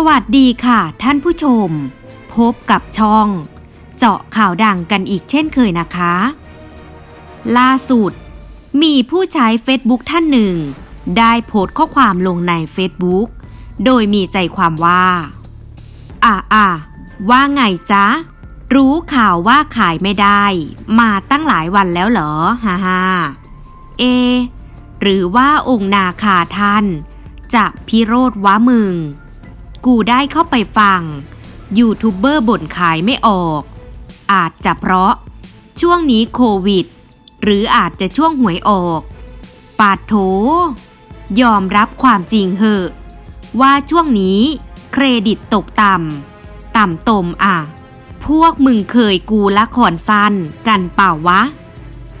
สวัสดีค่ะท่านผู้ชม พบกับช่อง เจาะข่าวดังกันอีกเช่นเคยนะคะ ล่าสุด มีผู้ใช้ Facebook ท่านหนึ่ง ได้โพสต์ข้อความลงใน Facebook โดยมีใจความว่า อ่าอ่าว่าไงจ๊ะ รู้ข่าวว่าขายไม่ได้ มาตั้งหลายวันแล้วเหรอฮ่าฮ่าเอ หรือว่าองค์นาคาท่าน จะพิโรธวะมึง กูได้เข้าไปฟัง ยูทูบเบอร์บ่นขายไม่ออก อาจจะเพราะ ช่วงนี้โควิด หรืออาจจะช่วงหวยออก ปาดโถ ยอมรับความจริงเหอะ ว่าช่วงนี้เครดิตตกต่ำ ต่ำตมอะ พวกมึงเคยกูละครสั้นกันเปล่าวะ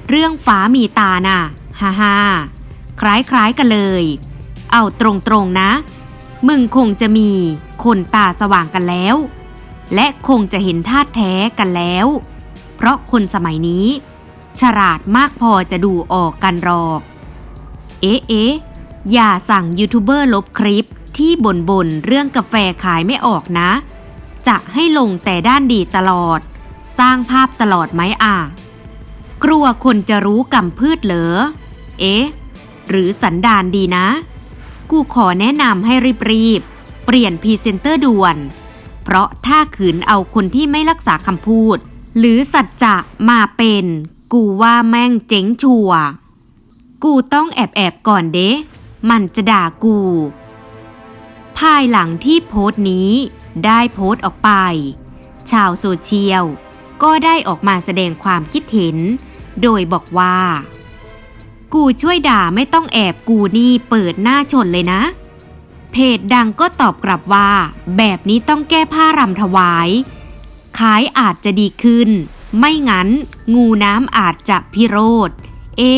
เรื่องฟ้ามีตาน่ะ ฮ่าฮ่าคล้ายๆกันเลย เอาตรงๆนะ มึงคงจะมีคนตาสว่างกันแล้ว และคงจะเห็นท่าแท้กันแล้ว เพราะคนสมัยนี้ ฉลาดมากพอจะดูออกกันหรอก เอ๊ะเอ๊ะอย่าสั่งยูทูบเบอร์ลบคลิปที่บ่นบนๆเรื่องกาแฟขายไม่ออกนะ จะให้ลงแต่ด้านดีตลอด สร้างภาพตลอดไหมอะ กลัวคนจะรู้กำพืชเหรอ เอ๊ะ หรือสันดานดีนะ กูขอแนะนำให้รีบๆ เปลี่ยนพรีเซนเตอร์ด่วน เพราะถ้าขืนเอาคนที่ไม่รักษาคำพูด หรือสัจจะมาเป็น กูว่าแม่งเจ๋งชัวร์กูต้องแอบแอบก่อนเด้ มันจะด่ากู ภายหลังที่โพสต์นี้ได้โพสต์ออกไป ชาวโซเชียลก็ได้ออกมาแสดงความคิดเห็น โดยบอกว่า กูช่วยด่าไม่ต้องแอบกูนี่เปิดหน้าชนเลยนะ เพจดังก็ตอบกลับว่า แบบนี้ต้องแก้ผ้ารำถวาย ขายอาจจะดีขึ้น ไม่งั้น งูน้ำอาจจะพิโรธ เอ๊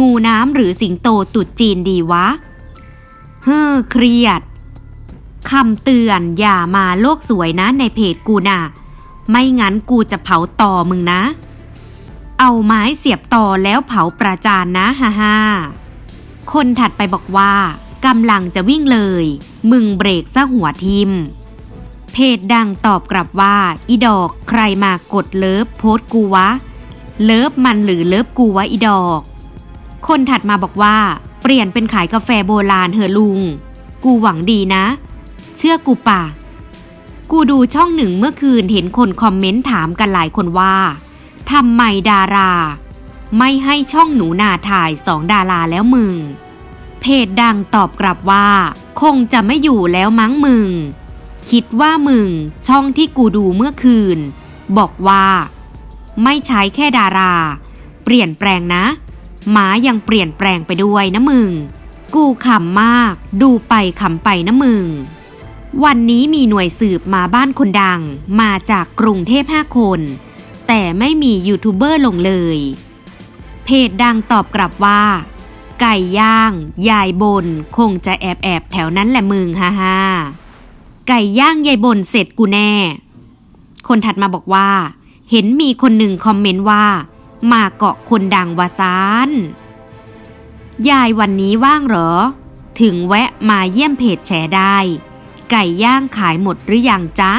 งูน้ำหรือสิงโตตุดจีนดีวะ เฮ้อเครียดคำเตือนอย่ามาโลกสวยนะในเพจกูน่ะ ไม่งั้นกูจะเผาต่อมึงนะ เอาไม้เสียบต่อแล้วเผาประจานนะฮ่าฮ่าคนถัดไปบอกว่ากำลังจะวิ่งเลย มึงเบรกซะหัวทิม เพจดังตอบกลับว่า อีดอกใครมากดเลิฟโพสกูวะ เลิฟมันหรือเลิฟกูวะอีดอก คนถัดมาบอกว่า เปลี่ยนเป็นขายกาแฟโบราณเหอะลุง กูหวังดีนะ เชื่อกูป่ะ กูดูช่องหนึ่งเมื่อคืนเห็นคนคอมเมนต์ถามกันหลายคนว่า ทำไมดารา ไม่ให้ช่องหนูนาถ่ายสองดาราแล้วมึง เพจดังตอบกลับว่า คงจะไม่อยู่แล้วมั้งมึง คิดว่ามึง ช่องที่กูดูเมื่อคืน บอกว่า ไม่ใช้แค่ดารา เปลี่ยนแปลงนะ หมายังเปลี่ยนแปลงไปด้วยนะมึง กูขำมาก ดูไปขำไปนะมึงวันนี้มีหน่วยสืบมาบ้านคนดัง มาจากกรุงเทพห้าคน แต่ไม่มียูทูบเบอร์ลงเลย เพจดังตอบกลับว่า ไก่ย่าง ยายบน คงจะแอบแอบแถวนั้นแหละมึงฮ่าฮ่าไก่ย่างยายบนเสร็จกูแน่ คนถัดมาบอกว่า เห็นมีคนหนึ่งคอมเมนต์ว่า มาเกาะคนดังวาซานยายวันนี้ว่างเหรอ ถึงแวะมาเยี่ยมเพจแชร์ได้ ไก่ย่างขายหมดหรือยังจ๊ะ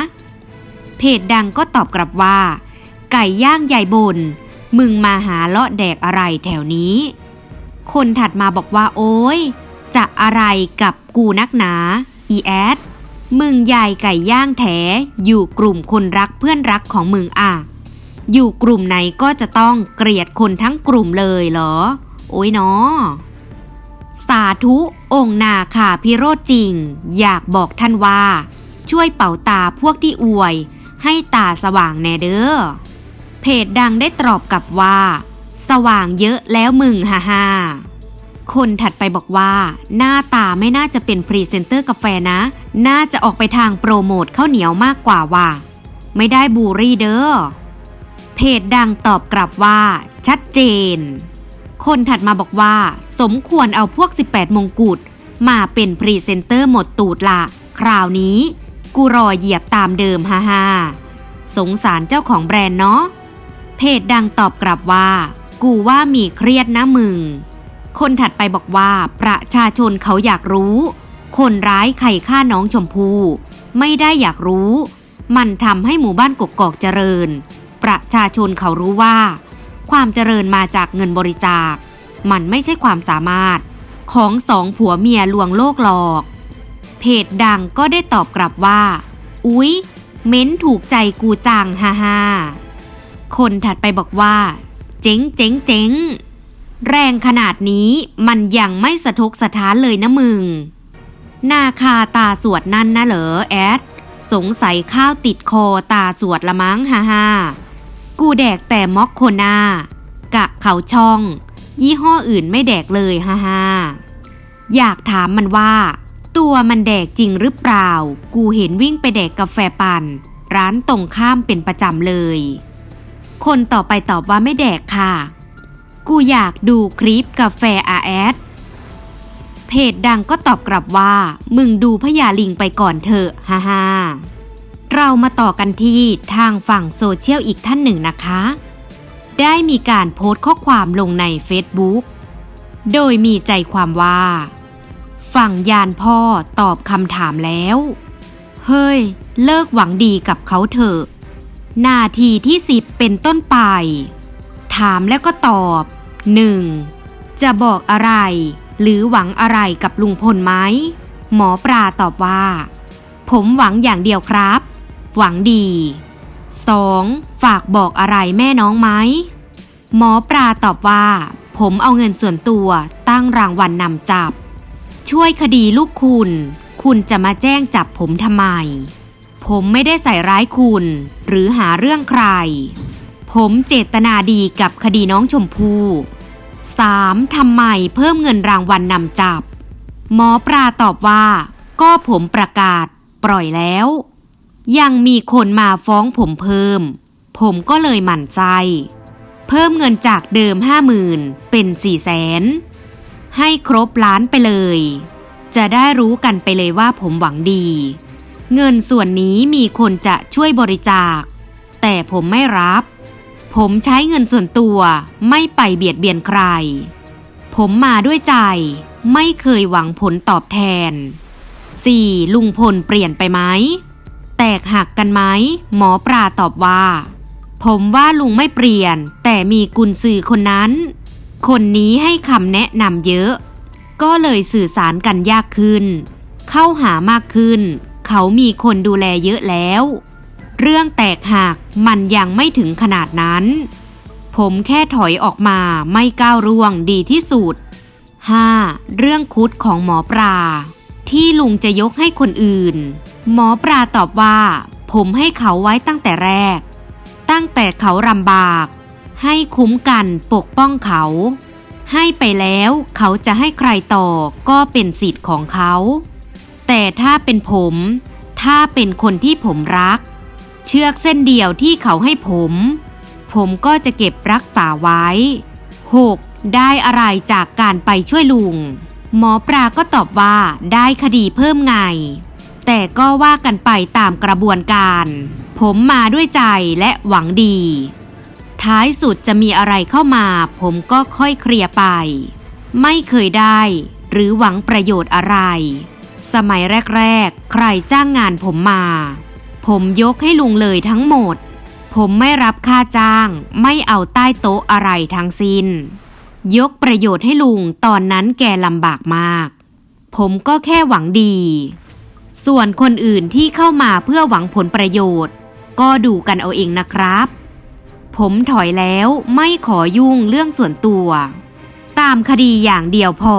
เพจดังก็ตอบกลับว่า ไก่ย่างยายบน มึงมาหาเลาะแดกอะไรแถวนี้ คนถัดมาบอกว่าโอ้ย จะอะไรกับกูนักหนา อีแอด มึงยายไก่ย่างแถอยู่กลุ่มคนรักเพื่อนรักของมึงอะ อยู่กลุ่มไหนก็จะต้องเกลียดคนทั้งกลุ่มเลยเหรอ โอ้ยเนาะสาธุองค์นาคาพิโรธจริง อยากบอกท่านว่า ช่วยเป่าตาพวกที่อวย ให้ตาสว่างแน่เด้อ เพจดังได้ตอบกลับว่า สว่างเยอะแล้วมึงฮ่าฮ่าคนถัดไปบอกว่า หน้าตาไม่น่าจะเป็นพรีเซนเตอร์กาแฟนะ น่าจะออกไปทางโปรโมทข้าวเหนียวมากกว่าว่ะไม่ได้บูรี่เด้อเพจดังตอบกลับว่า ชัดเจน คนถัดมาบอกว่า สมควรเอาพวก 18 มงกุฎมาเป็นพรีเซนเตอร์หมดตูดละคราวนี้ กูรอเหยียบตามเดิมฮ่าฮ่าสงสารเจ้าของแบรนด์เนาะ เพจดังตอบกลับว่า กูว่ามีเครียดนะมึง คนถัดไปบอกว่าประชาชนเขาอยากรู้ คนร้ายใครฆ่าน้องชมพู่ไม่ได้อยากรู้ มันทำให้หมู่บ้านกกอกเจริญ ประชาชนเขารู้ว่า ความเจริญมาจากเงินบริจาค มันไม่ใช่ความสามารถ ของสองผัวเมียลวงโลกหลอก เพจดังก็ได้ตอบกลับว่า อุ๊ย เม้นถูกใจกูจังฮ่าฮ่า คนถัดไปบอกว่า เจ๋งเจ๋งเจ๋งแรงขนาดนี้มันยังไม่สะทกสะท้านเลยนะมึงหน้าคาตาสวดนั่นนะเหรอแอด สงสัยข้าวติดคอตาสวดละมั้งฮ่าฮ่ากูแดกแต่ม็อกโคนา กะเขาช่อง ยี่ห้ออื่นไม่แดกเลยฮ่าฮ่าอยากถามมันว่า ตัวมันแดกจริงหรือเปล่า กูเห็นวิ่งไปแดกกาแฟปั่น ร้านตรงข้ามเป็นประจำเลย คนต่อไปตอบว่าไม่แดกค่ะ กูอยากดูคลิปกาแฟอาแอดเพจดังก็ตอบกลับว่า มึงดูพญาลิงไปก่อนเถอะฮ่าฮ่าเรามาต่อกันที่ทางฝั่งโซเชียลอีกท่านหนึ่งนะคะ ได้มีการโพสต์ข้อความลงใน Facebook โดยมีใจความว่า ฝั่งยานพ่อตอบคำถามแล้ว เฮ้ย เลิกหวังดีกับเขาเถอะ นาทีที่สิบเป็นต้นไป ถามแล้วก็ตอบ 1. จะบอกอะไร หรือหวังอะไรกับลุงพลไหม หมอปลาตอบว่า ผมหวังอย่างเดียวครับ หวังดี 2. ฝากบอกอะไรแม่น้องไหม หมอปลาตอบว่า ผมเอาเงินส่วนตัวตั้งรางวัลนนำจับ ช่วยคดีลูกคุณ คุณจะมาแจ้งจับผมทำไม ผมไม่ได้ใส่ร้ายคุณ หรือหาเรื่องใคร ผมเจตนาดีกับคดีน้องชมพู่ 3. ทำไมเพิ่มเงินรางวัลนนำจับ หมอปลาตอบว่า ก็ผมประกาศ ปล่อยแล้ว ยังมีคนมาฟ้องผมเพิ่ม ผมก็เลยหมั่นใจ เพิ่มเงินจากเดิมห้าหมื่นเป็นสี่แสนให้ครบล้านไปเลย จะได้รู้กันไปเลยว่าผมหวังดี เงินส่วนนี้มีคนจะช่วยบริจาค แต่ผมไม่รับ ผมใช้เงินส่วนตัวไม่ไปเบียดเบียนใคร ผมมาด้วยใจไม่เคยหวังผลตอบแทน 4. ลุงพลเปลี่ยนไปไหม แตกหักกันไหม หมอปลาตอบว่า ผมว่าลุงไม่เปลี่ยน แต่มีกุญซือคนนั้น คนนี้ให้คำแนะนำเยอะ ก็เลยสื่อสารกันยากขึ้น เข้าหามากขึ้น เขามีคนดูแลเยอะแล้ว เรื่องแตกหักมันยังไม่ถึงขนาดนั้น ผมแค่ถอยออกมาไม่ก้าวร่วงดีที่สุด 5. เรื่องคุดของหมอปลา ที่ลุงจะยกให้คนอื่น หมอปลาตอบว่า ผมให้เขาไว้ตั้งแต่แรก ตั้งแต่เขาลำบาก ให้คุ้มกันปกป้องเขา ให้ไปแล้วเขาจะให้ใครต่อก็เป็นสิทธิ์ของเขา แต่ถ้าเป็นผม ถ้าเป็นคนที่ผมรัก เชือกเส้นเดียวที่เขาให้ผม ผมก็จะเก็บรักษาไว้ 6. ได้อะไรจากการไปช่วยลุง หมอปลาก็ตอบว่าได้คดีเพิ่มไง แต่ก็ว่ากันไปตามกระบวนการ ผมมาด้วยใจและหวังดี ท้ายสุดจะมีอะไรเข้ามา ผมก็ค่อยเคลียร์ไป ไม่เคยได้ หรือหวังประโยชน์อะไร สมัยแรกๆ ใครจ้างงานผมมา ผมยกให้ลุงเลยทั้งหมด ผมไม่รับค่าจ้าง ไม่เอาใต้โต๊ะอะไรทั้งสิ้น ยกประโยชน์ให้ลุงตอนนั้นแกลำบากมาก ผมก็แค่หวังดี ส่วนคนอื่นที่เข้ามาเพื่อหวังผลประโยชน์ ก็ดูกันเอาเองนะครับ ผมถอยแล้วไม่ขอยุ่งเรื่องส่วนตัว ตามคดีอย่างเดียวพอ